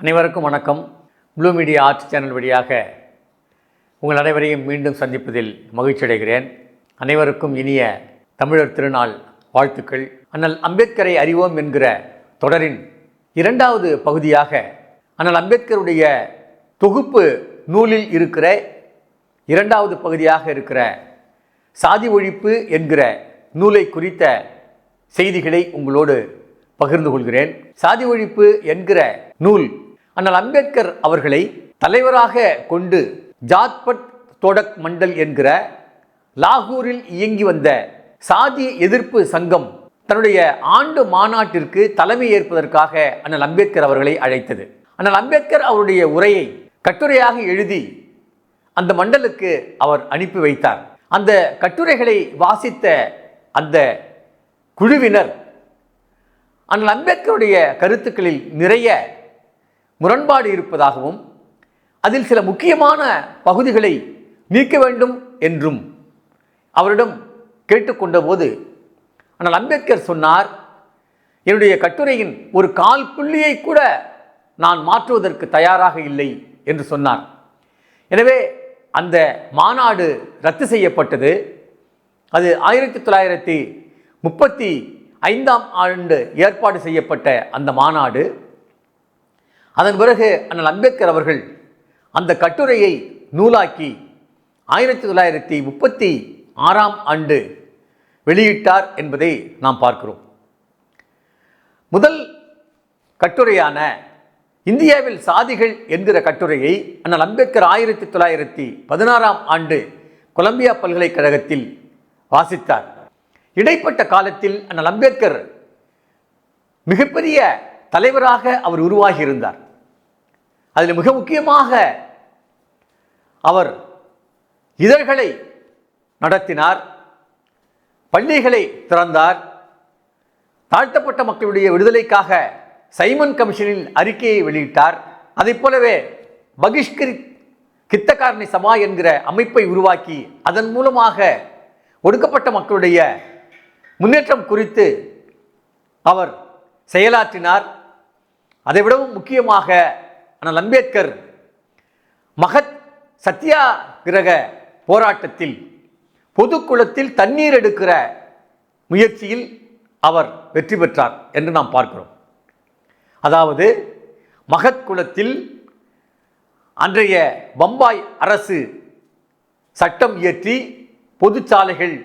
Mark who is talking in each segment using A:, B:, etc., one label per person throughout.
A: அனைவருக்கும் வணக்கம். Blue media art channel வழியாக உங்கள் அனைவரையும் மீண்டும் சந்திப்பதில் மகிழ்ச்சி அடைகிறேன். அனைவருக்கும் இனிய தமிழர் திருநாள் வாழ்த்துக்கள். அண்ணல் அம்பேத்கரை அறிவோம் என்கிற தொடரின் இரண்டாவது பகுதியாக அண்ணல் அம்பேத்கருடைய தொகுப்பு நூலில் இருக்கிற இரண்டாவது பகுதியாக இருக்கிற சாதி ஒழிப்பு என்கிற நூலை குறித்த செய்திகளை உங்களோடு பகிர்ந்து கொள்கிறேன். சாதி ஒழிப்பு என்கிற நூல் ஆனால் அம்பேத்கர் அவர்களை தலைவராக கொண்டு ஜாத்பட் தோடக் மண்டல் என்கிற லாகூரில் இயங்கி வந்த சாதி எதிர்ப்பு சங்கம் தன்னுடைய ஆண்டு மாநாட்டிற்கு தலைமை ஏற்பதற்காக அண்ணல் அம்பேத்கர் அவர்களை அழைத்தது. அண்ணல் அம்பேத்கர் அவருடைய உரையை கட்டுரையாக எழுதி அந்த மண்டலுக்கு அவர் அனுப்பி வைத்தார். அந்த கட்டுரைகளை வாசித்த அந்த குழுவினர் அண்ணல் அம்பேத்கருடைய கருத்துக்களில் நிறைய முரண்பாடு இருப்பதாகவும் அதில் சில முக்கியமான பகுதிகளை நீக்க வேண்டும் என்றும் அவரிடம் கேட்டுக்கொண்டபோது ஆனால் அம்பேத்கர் சொன்னார் என்னுடைய கட்டுரையின் ஒரு கால் புள்ளியை கூட நான் மாற்றுவதற்கு தயாராக இல்லை என்று சொன்னார். எனவே அந்த மாநாடு ரத்து செய்யப்பட்டது. அது ஆயிரத்தி தொள்ளாயிரத்தி முப்பத்தி ஐந்தாம் ஆண்டு ஏற்பாடு செய்யப்பட்ட அந்த மாநாடு. அதன் பிறகு அண்ணல் அம்பேத்கர் அவர்கள் அந்த கட்டுரையை நூலாக்கி ஆயிரத்தி தொள்ளாயிரத்தி முப்பத்தி ஆறாம் ஆண்டு வெளியிட்டார் என்பதை நாம் பார்க்கிறோம். முதல் கட்டுரையான இந்தியாவில் சாதிகள் என்கிற கட்டுரையை அண்ணல் அம்பேத்கர் ஆயிரத்தி தொள்ளாயிரத்தி பதினாறாம் ஆண்டு கொலம்பியா பல்கலைக்கழகத்தில் வாசித்தார். இடைப்பட்ட காலத்தில் அண்ணல் அம்பேத்கர் மிகப்பெரிய தலைவராக அவர் உருவாகி இருந்தார் அதில் மிக முக்கியமாக அவர் இதழ்களை நடத்தினார் பள்ளிகளை திறந்தார் தாழ்த்தப்பட்ட மக்களுடைய விடுதலைக்காக சைமன் கமிஷனில் அறிக்கையை வெளியிட்டார். அதைப் போலவே பகிஷ்கரி கித்தக்காரணி சபா என்கிற அமைப்பை உருவாக்கி அதன் மூலமாக ஒடுக்கப்பட்ட மக்களுடைய முன்னேற்றம் குறித்து அவர் செயலாற்றினார். அதைவிடவும் முக்கியமாக ஆனால் அம்பேத்கர் மகத் சத்தியாகிரக போராட்டத்தில் பொதுக்குளத்தில் தண்ணீர் எடுக்கிற முயற்சியில் அவர் வெற்றி பெற்றார் என்று நாம் பார்க்கிறோம். அதாவது மகத் குளத்தில் அன்றைய பம்பாய் அரசு சட்டம் இயற்றி பொதுச்சாலைகள்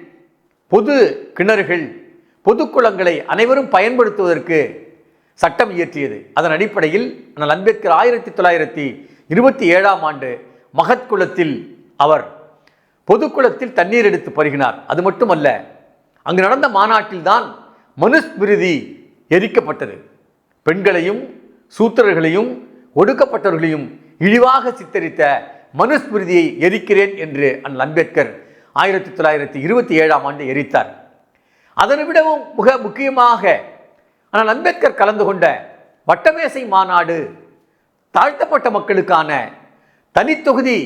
A: பொது கிணறுகள் பொது குளங்களை அனைவரும் பயன்படுத்துவதற்கு சட்டம் இயற்றியது. அதன் அடிப்படையில் அண்ணல் அம்பேத்கர் ஆயிரத்தி தொள்ளாயிரத்தி இருபத்தி ஏழாம் ஆண்டு மகத்குளத்தில் அவர் பொதுக்குளத்தில் தண்ணீர் எடுத்து பருகினார். அது மட்டுமல்ல அங்கு நடந்த மாநாட்டில்தான் மனுஸ்மிருதி எரிக்கப்பட்டது. பெண்களையும் சூத்திரர்களையும் ஒடுக்கப்பட்டவர்களையும் இழிவாக சித்தரித்த மனுஸ்மிருதியை எரிக்கிறேன் என்று அண்ணல் அம்பேத்கர் ஆயிரத்தி தொள்ளாயிரத்தி இருபத்தி ஏழாம் ஆண்டு எரித்தார். அதனை விடவும் மிக முக்கியமாக ஆனால் அம்பேத்கர் கலந்து கொண்ட வட்டமேசை மாநாடு தாழ்த்தப்பட்ட மக்களுக்கான தனித்தொகுதி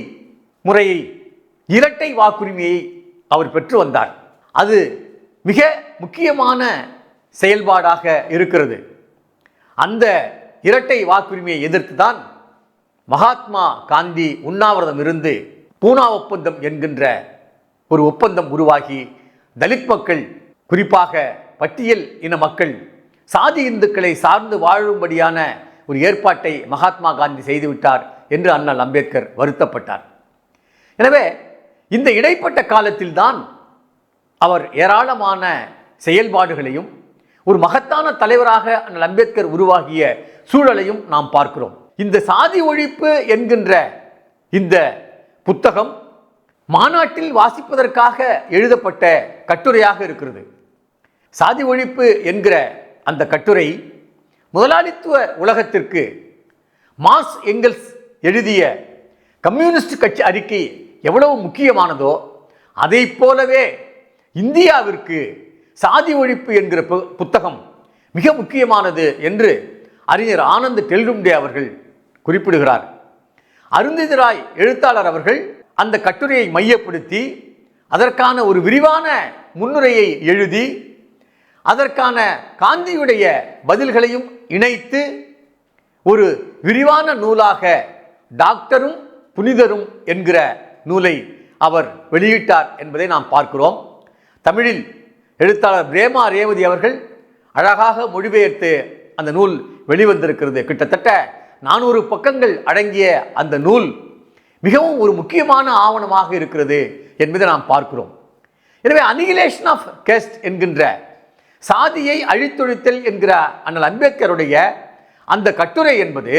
A: முறையை இரட்டை வாக்குரிமையை அவர் பெற்று வந்தார். அது மிக முக்கியமான செயல்பாடாக இருக்கிறது. அந்த இரட்டை வாக்குரிமையை எதிர்த்து தான் மகாத்மா காந்தி உண்ணாவிரதம் இருந்து பூனா ஒப்பந்தம் என்கின்ற ஒரு ஒப்பந்தம் உருவாகி தலித் மக்கள் குறிப்பாக பட்டியல் இன மக்கள் சாதி இந்துக்களை சார்ந்து வாழும்படியான ஒரு ஏற்பாட்டை மகாத்மா காந்தி செய்துவிட்டார் என்று அண்ணல் அம்பேத்கர் வருத்தப்பட்டார். எனவே இந்த இடைப்பட்ட காலத்தில்தான் அவர் ஏராளமான செயல்பாடுகளையும் ஒரு மகத்தான தலைவராக அண்ணல் அம்பேத்கர் உருவாகிய சூழலையும் நாம் பார்க்கிறோம். இந்த சாதி ஒழிப்பு என்கின்ற இந்த புத்தகம் மாநாட்டில் வாசிப்பதற்காக எழுதப்பட்ட கட்டுரையாக இருக்கிறது. சாதி ஒழிப்பு என்கிற அந்த கட்டுரை முதலாளித்துவ உலகத்திற்கு மாஸ் எங்கல்ஸ் எழுதிய கம்யூனிஸ்ட் கட்சி அறிக்கை எவ்வளவு முக்கியமானதோ அதை போலவே இந்தியாவிற்கு சாதி ஒழிப்பு என்கிற பு- புத்தகம் மிக முக்கியமானது என்று அறிஞர் ஆனந்த் டெல்டும்டே அவர்கள் குறிப்பிடுகிறார். அருந்ததி ராய் எழுத்தாளர் அவர்கள் அந்த கட்டுரையை மையப்படுத்தி அதற்கான ஒரு விரிவான முன்னுரையை எழுதி அதற்கான காந்தியுடைய பதில்களையும் இணைத்து ஒரு விரிவான நூலாக டாக்டரும் புனிதரும் என்கிற நூலை அவர் வெளியிட்டார் என்பதை நாம் பார்க்கிறோம். தமிழில் எழுத்தாளர் பிரேமா ரேவதி அவர்கள் அழகாக மொழிபெயர்த்து அந்த நூல் வெளிவந்திருக்கிறது. கிட்டத்தட்ட நானூறு பக்கங்கள் அடங்கிய அந்த நூல் மிகவும் ஒரு முக்கியமான ஆவணமாக இருக்கிறது என்பதை நாம் பார்க்கிறோம். எனவே அனிகிலேஷன் ஆஃப் கெஸ்ட் என்கின்ற சாதியை அழித்தொழித்தல் என்கிற அண்ணல் அம்பேத்கருடைய அந்த கட்டுரை என்பது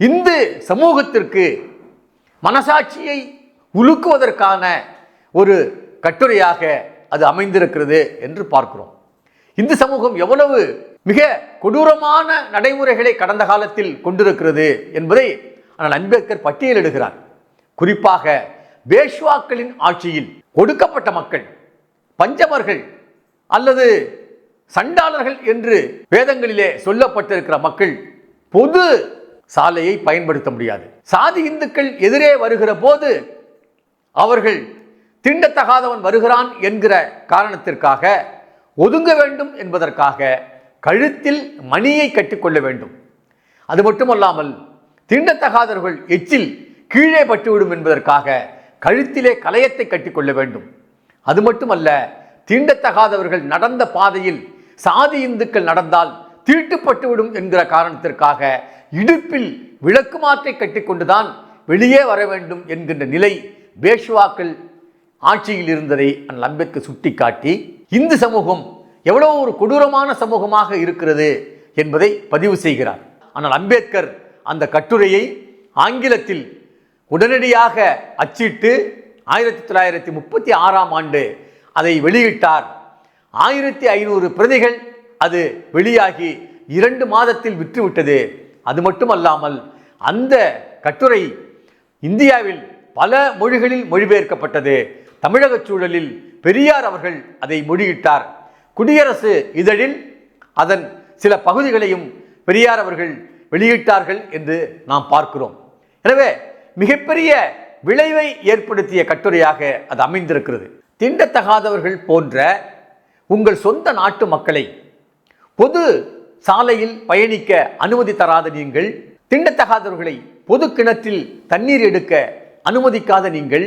A: இந்து சமூகத்திற்கு மனசாட்சியை உலுக்குவதற்கான ஒரு கட்டுரையாக அது அமைந்திருக்கிறது என்று பார்க்கிறோம். இந்து சமூகம் எவ்வளவு மிக கொடூரமான நடைமுறைகளை கடந்த காலத்தில் கொண்டிருக்கிறது என்பதை ஆனால் அம்பேத்கர் பட்டியலிடுகிறார். குறிப்பாக பேஷ்வாக்களின் ஆட்சியில் ஒடுக்கப்பட்ட மக்கள் பஞ்சமர்கள் அல்லது சண்டாளர்கள் என்று வேதங்களிலே சொல்லப்பட்டிருக்கிற மக்கள் பொது சாலையை பயன்படுத்த முடியாது. சாதி இந்துக்கள் எதிரே வருகிற போது அவர்கள் திண்டத்தகாதவன் வருகிறான் என்கிற காரணத்திற்காக ஒதுங்க வேண்டும் என்பதற்காக கழுத்தில் மணியை கட்டிக்கொள்ள வேண்டும். அது மட்டுமல்லாமல் தீண்டத்தகாதவர்கள் எச்சில் கீழே பட்டுவிடும் என்பதற்காக கழுத்திலே கலையத்தை கட்டிக்கொள்ள வேண்டும். அது மட்டுமல்ல தீண்டத்தகாதவர்கள் நடந்த பாதையில் சாதி இந்துக்கள் நடந்தால் தீட்டுப்பட்டுவிடும் என்கிற காரணத்திற்காக இடுப்பில் விளக்கு மாற்றை கட்டிக்கொண்டுதான் வெளியே வர வேண்டும் என்கின்ற நிலை பேஷ்வாக்கள் ஆட்சியில் இருந்ததை அண்ணல் அம்பேத்கர் சுட்டிக்காட்டி இந்து சமூகம் எவ்வளோ ஒரு கொடூரமான சமூகமாக இருக்கிறது என்பதை பதிவு செய்கிறார். ஆனால் அம்பேத்கர் அந்த கட்டுரையை ஆங்கிலத்தில் உடனடியாக அச்சிட்டு ஆயிரத்தி தொள்ளாயிரத்தி முப்பத்தி ஆறாம் ஆண்டு அதை வெளியிட்டார். ஆயிரத்தி ஐநூறு பிரதிகள் அது வெளியாகி இரண்டு மாதத்தில் விற்றுவிட்டது. அது மட்டுமல்லாமல் அந்த கட்டுரை இந்தியாவில் பல மொழிகளில் மொழிபெயர்க்கப்பட்டது. தமிழகச் சூழலில் பெரியார் அவர்கள் அதை மொழியிட்டார். குடியரசு இதழில் அதன் சில பகுதிகளையும் பெரியார் அவர்கள் வெளியிட்டார்கள் என்று நாம் பார்க்கிறோம். எனவே மிகப்பெரிய விளைவை ஏற்படுத்திய கட்டுரையாக அது அமைந்திருக்கிறது. திண்டத்தகாதவர்கள் போன்ற உங்கள் சொந்த நாட்டு மக்களை பொது சாலையில் பயணிக்க அனுமதி தராத நீங்கள் தீண்டத்தகாதவர்களை பொது கிணற்றில் தண்ணீர் எடுக்க அனுமதிக்காத நீங்கள்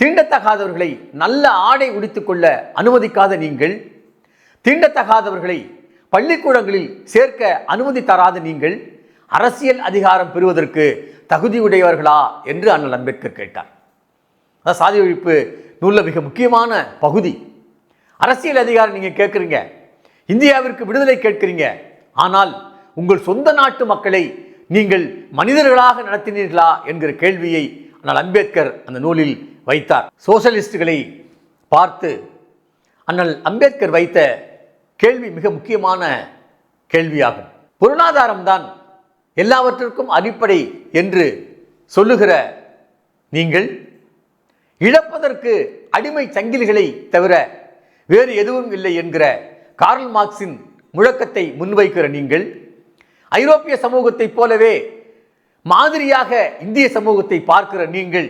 A: தீண்டத்தகாதவர்களை நல்ல ஆடை உடுத்திக்கொள்ள அனுமதிக்காத நீங்கள் தீண்டத்தகாதவர்களை பள்ளிக்கூடங்களில் சேர்க்க அனுமதி தராத நீங்கள் அரசியல் அதிகாரம் பெறுவதற்கு தகுதியுடையவர்களா என்று அண்ணல் அம்பேத்கர் கேட்டார். அதான் சாதி ஒழிப்பு நூலில் மிக முக்கியமான பகுதி. அரசியல் அதிகாரம் நீங்கள் கேட்குறீங்க. இந்தியாவிற்கு விடுதலை கேட்கிறீங்க. ஆனால் உங்கள் சொந்த நாட்டு மக்களை நீங்கள் மனிதர்களாக நடத்தினீர்களா என்கிற கேள்வியை அண்ணல் அம்பேத்கர் அந்த நூலில் வைத்தார். சோசலிஸ்டுகளை பார்த்து அண்ணல் அம்பேத்கர் வைத்த கேள்வி மிக முக்கியமான கேள்வியாகும். பொருளாதாரம்தான் எல்லாவற்றிற்கும் அடிப்படை என்று சொல்லுகிற நீங்கள் இழப்பதற்கு அடிமை சங்கிலிகளை தவிர வேறு எதுவும் இல்லை என்கிற கார்ல் மார்க்சின் முழக்கத்தை முன்வைக்கிற நீங்கள் ஐரோப்பிய சமூகத்தைப் போலவே மாதிரியாக இந்திய சமூகத்தை பார்க்கிற நீங்கள்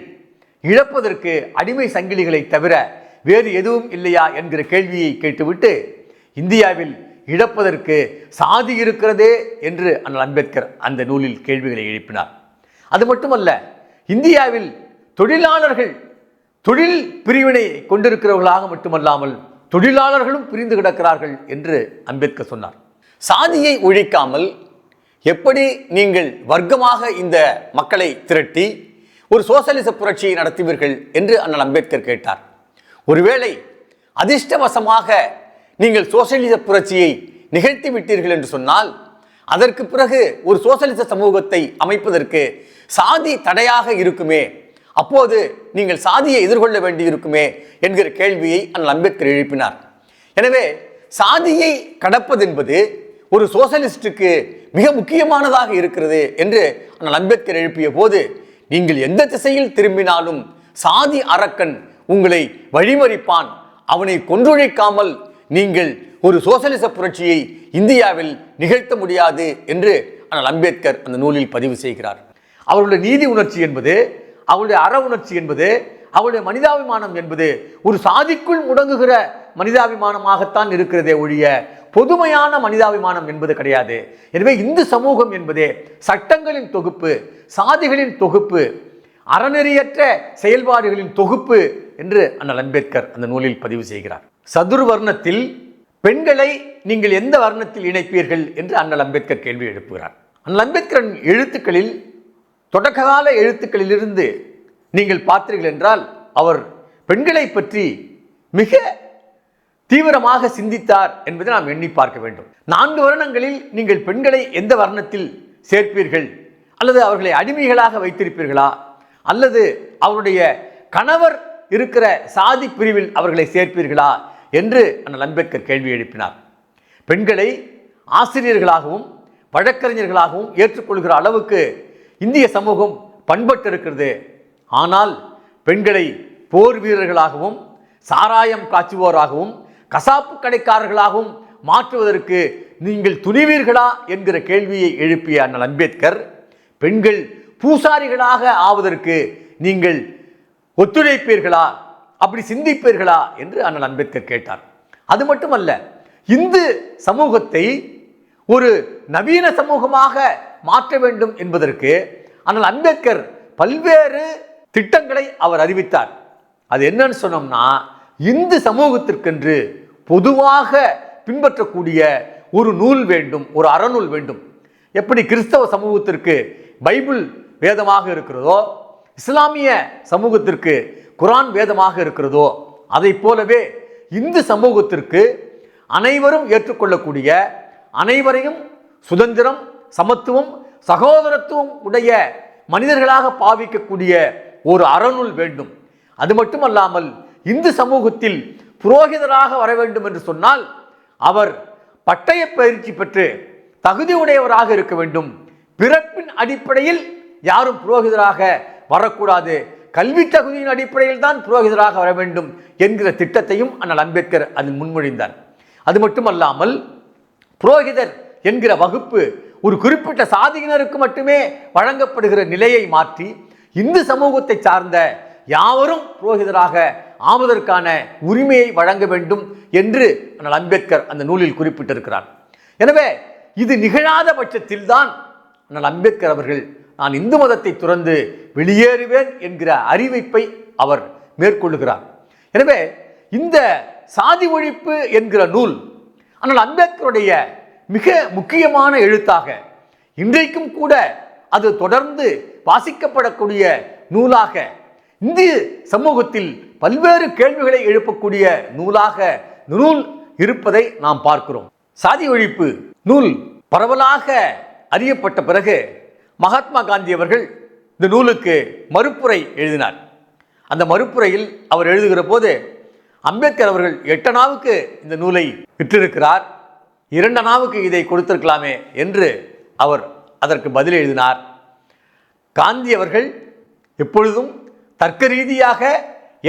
A: இழப்பதற்கு அடிமை சங்கிலிகளை தவிர வேறு எதுவும் இல்லையா என்கிற கேள்வியை கேட்டுவிட்டு இந்தியாவில் இழப்பதற்கு சாதி இருக்கிறதே என்று அண்ணல் அம்பேத்கர் அந்த நூலில் கேள்விகளை எழுப்பினார். அது மட்டுமல்ல இந்தியாவில் தொழிலாளர்கள் தொழில் பிரிவினை கொண்டிருக்கிறவர்களாக மட்டுமல்லாமல் தொழிலாளர்களும் பிரிந்து கிடக்கிறார்கள் என்று அம்பேத்கர் சொன்னார். சாதியை ஒழிக்காமல் எப்படி நீங்கள் வர்க்கமாக இந்த மக்களை திரட்டி ஒரு சோசலிச புரட்சியை நடத்துவீர்கள் என்று அண்ணன் அம்பேத்கர் கேட்டார். ஒருவேளை அதிர்ஷ்டவசமாக நீங்கள் சோசலிச புரட்சியை நிகழ்த்தி விட்டீர்கள் என்று சொன்னால் அதற்கு பிறகு ஒரு சோசலிச சமூகத்தை அமைப்பதற்கு சாதி தடையாக இருக்குமே அப்போது நீங்கள் சாதியை எதிர்கொள்ள வேண்டியிருக்குமே என்கிற கேள்வியை அண்ணல் அம்பேத்கர் எழுப்பினார். எனவே சாதியை கடப்பது என்பது ஒரு சோசலிஸ்டுக்கு மிக முக்கியமானதாக இருக்கிறது என்று அண்ணல் அம்பேத்கர் எழுப்பிய போது நீங்கள் எந்த திசையில் திரும்பினாலும் சாதி அரக்கன் உங்களை வழிமறிப்பான் அவனை கொன்றுழைக்காமல் நீங்கள் ஒரு சோசலிச புரட்சியை இந்தியாவில் நிகழ்த்த முடியாது என்று ஆனால் அம்பேத்கர் அந்த நூலில் பதிவு செய்கிறார். அவருடைய நீதி உணர்ச்சி என்பது அவளுடைய அற உணர்ச்சி என்பது அவளுடைய மனிதாபிமானம் என்பது ஒரு சாதிக்குள் முடங்குகிற மனிதாபிமானமாகத்தான் இருக்கிறதே ஒழிய பொதுமையான மனிதாபிமானம் என்பது கிடையாது. எனவே இந்து சமூகம் என்பதே சட்டங்களின் தொகுப்பு சாதிகளின் தொகுப்பு அறநெறியற்ற செயல்பாடுகளின் தொகுப்பு என்று அண்ணல் அம்பேத்கர் அந்த நூலில் பதிவு செய்கிறார். சதுர்வர்ணத்தில் பெண்களை நீங்கள் எந்த வர்ணத்தில் இணைப்பீர்கள்? என்று அண்ணல் அம்பேத்கர் கேள்வி எழுப்புகிறார். அண்ணல் அம்பேத்கரின் எழுத்துக்களில் தொடக்ககால எழுத்துக்களிலிருந்து நீங்கள் பார்த்தீர்கள் என்றால் அவர் பெண்களை பற்றி மிக தீவிரமாக சிந்தித்தார் என்பதை நாம் எண்ணி பார்க்க வேண்டும். நான்கு வருடங்களில் நீங்கள் பெண்களை எந்த வர்ணத்தில் சேர்ப்பீர்கள்? அல்லது அவர்களை அடிமைகளாக வைத்திருப்பீர்களா? அல்லது அவருடைய கணவர் இருக்கிற சாதி பிரிவில் அவர்களை சேர்ப்பீர்களா? என்று அண்ணல் அம்பேத்கர் கேள்வி எழுப்பினார். பெண்களை ஆசிரியர்களாகவும் வழக்கறிஞர்களாகவும் ஏற்றுக்கொள்கிற அளவுக்கு இந்திய சமூகம் பண்பட்டு இருக்கிறது ஆனால் பெண்களை போர் வீரர்களாகவும் சாராயம் காய்ச்சுவோராகவும் கசாப்பு கடைக்காரர்களாகவும் மாற்றுவதற்கு நீங்கள் துணிவீர்களா என்கிற கேள்வியை எழுப்பிய அண்ணல் அம்பேத்கர் பெண்கள் பூசாரிகளாக ஆவதற்கு நீங்கள் ஒத்துழைப்பீர்களா? அப்படி சிந்திப்பீர்களா? என்று அண்ணல் அம்பேத்கர் கேட்டார். அது மட்டுமல்ல இந்து சமூகத்தை ஒரு நவீன சமூகமாக மாற்ற வேண்டும் என்பதற்கு ஆனால் அம்பேத்கர் பல்வேறு திட்டங்களை அவர் அறிவித்தார். அது என்னன்னு சொன்னோம்னா இந்து சமூகத்திற்கென்று பொதுவாக பின்பற்றக்கூடிய ஒரு நூல் வேண்டும் ஒரு அறநூல் வேண்டும். எப்படி கிறிஸ்தவ சமூகத்திற்கு பைபிள் வேதமாக இருக்கிறதோ இஸ்லாமிய சமூகத்திற்கு குரான் வேதமாக இருக்கிறதோ அதை போலவே இந்து சமூகத்திற்கு அனைவரும் ஏற்றுக்கொள்ளக்கூடிய அனைவரையும் சுதந்திரம் சமத்துவம் சகோதரத்துவம் உடைய மனிதர்களாக பாவிக்கக்கூடிய ஒரு அறநூல் வேண்டும். அது மட்டுமல்லாமல் இந்து சமூகத்தில் புரோகிதராக வர வேண்டும் என்று சொன்னால் அவர் பட்டய பயிற்சி பெற்று தகுதி உடையவராக இருக்க வேண்டும். பிறப்பின் அடிப்படையில் யாரும் புரோகிதராக வரக்கூடாது. கல்வி தகுதியின் அடிப்படையில் தான் புரோகிதராக வர வேண்டும் என்கிற திட்டத்தையும் அண்ணல் அம்பேத்கர் அதில் முன்மொழிந்தார். அது மட்டுமல்லாமல் புரோகிதர் என்கிற வகுப்பு ஒரு குறிப்பிட்ட சாதியினருக்கு மட்டுமே வழங்கப்படுகிற நிலையை மாற்றி இந்து சமூகத்தை சார்ந்த யாவரும் புரோகிதராக ஆவதற்கான உரிமையை வழங்க வேண்டும் என்று அண்ணல் அம்பேத்கர் அந்த நூலில் குறிப்பிட்டிருக்கிறார். எனவே இது நிகழாத பட்சத்தில் தான் அண்ணல் அம்பேத்கர் அவர்கள் நான் இந்து மதத்தை துறந்து வெளியேறுவேன் என்கிற அறிவிப்பை அவர் மேற்கொள்ளுகிறார். எனவே இந்த சாதி ஒழிப்பு என்கிற நூல் ஆனால் அம்பேத்கருடைய மிக முக்கியமான எழுத்தாக. இன்றைக்கும் கூட அது தொடர்ந்து வாசிக்கப்படக்கூடிய நூலாக இந்திய சமூகத்தில் பல்வேறு கேள்விகளை எழுப்பக்கூடிய நூலாக நூல் இருப்பதை நாம் பார்க்கிறோம். சாதி ஒழிப்பு நூல் பரவலாக அறியப்பட்ட பிறகு மகாத்மா காந்தி அவர்கள் இந்த நூலுக்கு மறுப்புரை எழுதினார். அந்த மறுப்புரையில் அவர் எழுதுகிற போது அம்பேத்கர் அவர்கள் எட்டனாவுக்கு இந்த நூலை விற்றிருக்கிறார் இரண்டனாவுக்கு இதை கொடுத்திருக்கலாமே என்று அவர் அதற்கு பதில் எழுதினார். காந்தி அவர்கள் எப்பொழுதும் தர்க்க ரீதியாக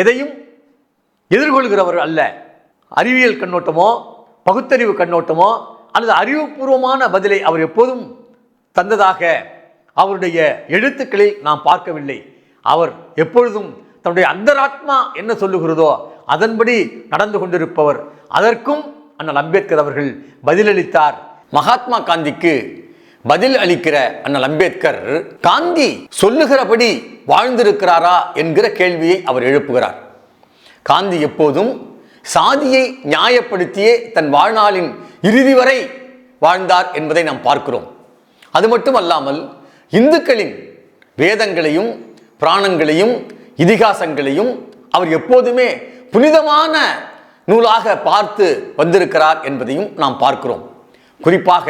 A: எதையும் எதிர்கொள்கிறவர் அல்ல. அறிவியல் கண்ணோட்டமோ பகுத்தறிவு கண்ணோட்டமோ அல்லது அறிவுபூர்வமான பதிலை அவர் எப்போதும் தந்ததாக அவருடைய எழுத்துக்களில் நாம் பார்க்கவில்லை. அவர் எப்பொழுதும் தன்னுடைய அந்தராத்மா என்ன சொல்லுகிறதோ அதன்படி நடந்து கொண்டிருப்பவர். அதற்கும் அண்ணல் அம்பேத்கர் அவர்கள் பதிலளித்தார். மகாத்மா காந்திக்கு பதில் அளிக்கிற அண்ணல் அம்பேத்கர் காந்தி சொல்லுகிறபடி வாழ்ந்திருக்கிறாரா? என்கிற கேள்வியை அவர் எழுப்புகிறார். காந்தி எப்போதும் சாதியை நியாயப்படுத்தியே தன் வாழ்நாளின் இறுதி வரை வாழ்ந்தார் என்பதை நாம் பார்க்கிறோம். அது மட்டுமல்லாமல் இந்துக்களின் வேதங்களையும் புராணங்களையும் இதிகாசங்களையும் அவர் எப்போதுமே புனிதமான நூலாக பார்த்து வந்திருக்கிறார் என்பதையும் நாம் பார்க்கிறோம். குறிப்பாக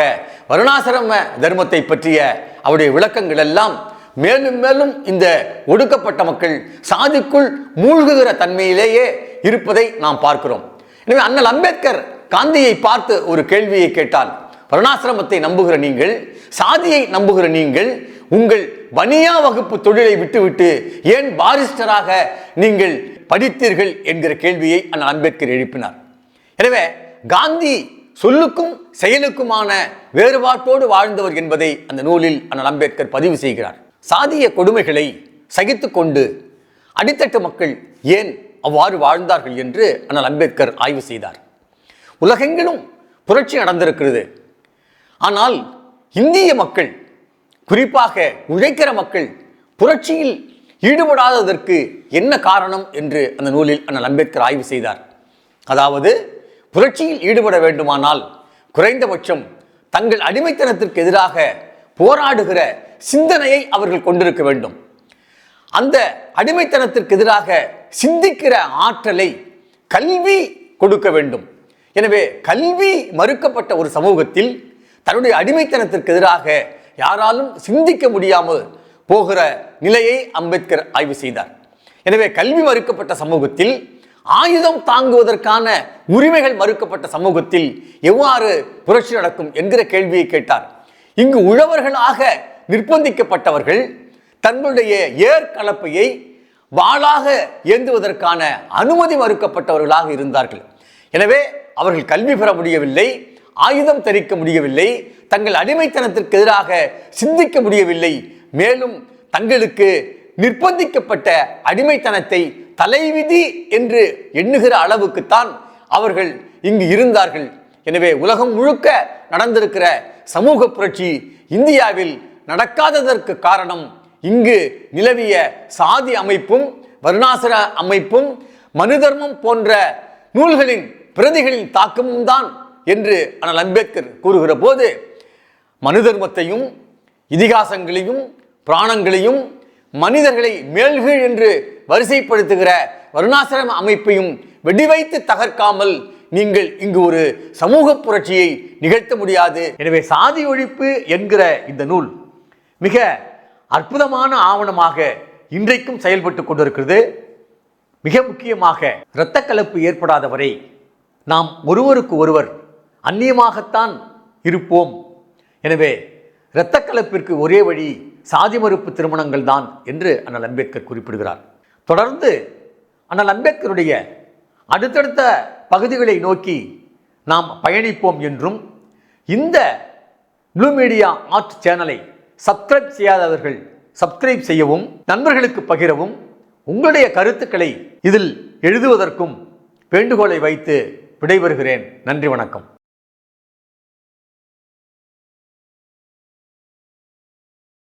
A: வருணாசிரம தர்மத்தை பற்றிய அவருடைய விளக்கங்கள் எல்லாம் மேலும் மேலும் இந்த ஒடுக்கப்பட்ட மக்கள் சாதிக்குள் மூழ்குகிற தன்மையிலேயே இருப்பதை நாம் பார்க்கிறோம். எனவே அண்ணல் அம்பேத்கர் காந்தியை பார்த்து ஒரு கேள்வியை கேட்டால் வருணாசிரமத்தை நம்புகிற நீங்கள் சாதியை நம்புகிற நீங்கள் உங்கள் வனியா வகுப்பு தொழிலை விட்டுவிட்டு ஏன் பாரிஸ்டராக நீங்கள் படித்தீர்கள் என்கிற கேள்வியை அண்ணா அம்பேத்கர் எழுப்பினார். எனவே காந்தி சொல்லுக்கும் செயலுக்குமான வேறுபாட்டோடு வாழ்ந்தவர் என்பதை அந்த நூலில் அண்ணல் அம்பேத்கர் பதிவு செய்கிறார். சாதிய கொடுமைகளை சகித்துக்கொண்டு அடித்தட்டு மக்கள் ஏன் அவ்வாறு வாழ்ந்தார்கள் என்று அண்ணல் அம்பேத்கர் ஆய்வு செய்தார். உலகெங்கிலும் புரட்சி நடந்திருக்கிறது. ஆனால் இந்திய மக்கள் குறிப்பாக உழைக்கிற மக்கள் புரட்சியில் ஈடுபடாததற்கு என்ன காரணம் என்று அந்த நூலில் அண்ணல் அம்பேத்கர் ஆய்வு செய்தார். அதாவது புரட்சியில் ஈடுபட வேண்டுமானால் குறைந்தபட்சம் தங்கள் அடிமைத்தனத்திற்கு எதிராக போராடுகிற சிந்தனையை அவர்கள் கொண்டிருக்க வேண்டும். அந்த அடிமைத்தனத்திற்கு எதிராக சிந்திக்கிற ஆற்றலை கல்வி கொடுக்க வேண்டும். எனவே கல்வி மறுக்கப்பட்ட ஒரு சமூகத்தில் தன்னுடைய அடிமைத்தனத்திற்கு எதிராக யாராலும் சிந்திக்க முடியாமல் போகிற நிலையை அம்பேத்கர் ஆய்வு செய்தார். எனவே கல்வி மறுக்கப்பட்ட சமூகத்தில் ஆயுதம் தாங்குவதற்கான உரிமைகள் மறுக்கப்பட்ட சமூகத்தில் எவ்வாறு புரட்சி நடக்கும் என்கிற கேள்வியை கேட்டார். இங்கு உழவர்களாக நிர்பந்திக்கப்பட்டவர்கள் தங்களுடைய ஏற்கலப்பையை வாளாக ஏந்துவதற்கான அனுமதி மறுக்கப்பட்டவர்களாக இருந்தார்கள். எனவே அவர்கள் கல்வி பெற முடியவில்லை ஆயுதம் தரிக்க முடியவில்லை தங்கள் அடிமைத்தனத்திற்கு எதிராக சிந்திக்க முடியவில்லை மேலும் தங்களுக்கு நிர்பந்திக்கப்பட்ட அடிமைத்தனத்தை தலைவிதி என்று எண்ணுகிற அளவுக்குத்தான் அவர்கள் இங்கு இருந்தார்கள். எனவே உலகம் முழுக்க நடந்திருக்கிற சமூக புரட்சி இந்தியாவில் நடக்காததற்கு காரணம் இங்கு நிலவிய சாதி அமைப்பும் வருணாசிர அமைப்பும் மனு தர்மம் போன்ற நூல்களின் பிரதிகளின் தாக்கமும் தான் என்று அண்ணல் அம்பேத்கர் கூறுகிற போது மனு தர்மத்தையும் இதிகாசங்களையும் புராணங்களையும் மனிதர்களை மேல்கீழ் என்று வரிசைப்படுத்துகிற வருணாசிரம அமைப்பையும் வெடிவைத்து தகர்க்காமல் நீங்கள் இங்கு ஒரு சமூக புரட்சியை நிகழ்த்த முடியாது. எனவே சாதி ஒழிப்பு என்கிற இந்த நூல் மிக அற்புதமான ஆவணமாக இன்றைக்கும் செயல்பட்டு கொண்டிருக்கிறது. மிக முக்கியமாக இரத்த கலப்பு ஏற்படாத வரை நாம் ஒருவருக்கு ஒருவர் அந்நியமாகத்தான் இருப்போம். எனவே இரத்த கலப்பிற்கு ஒரே வழி சாதி மறுப்பு திருமணங்கள் தான் என்று அண்ணல் அம்பேத்கர் குறிப்பிடுகிறார். தொடர்ந்து அண்ணல் அம்பேத்கருடைய அடுத்தடுத்த பகுதிகளை நோக்கி நாம் பயணிப்போம் என்றும் இந்த ப்ளூ மீடியா ஆர்ட் சேனலை சப்ஸ்கிரைப் செய்யாதவர்கள் சப்ஸ்கிரைப் செய்யவும் நண்பர்களுக்கு பகிரவும் உங்களுடைய கருத்துக்களை இதில் எழுதுவதற்கும் வேண்டுகோளை வைத்து விடைபெறுகிறேன். நன்றி வணக்கம்.